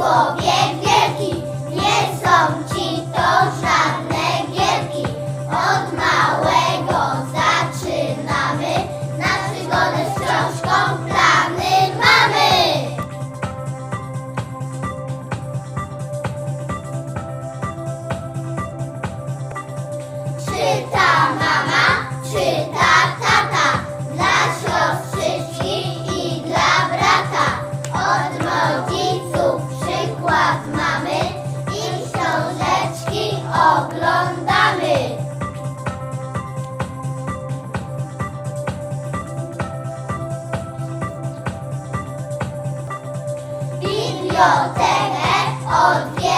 człowiek wielki, nie są ci. Zapraszamy! Bibliotekę odwiedzamy!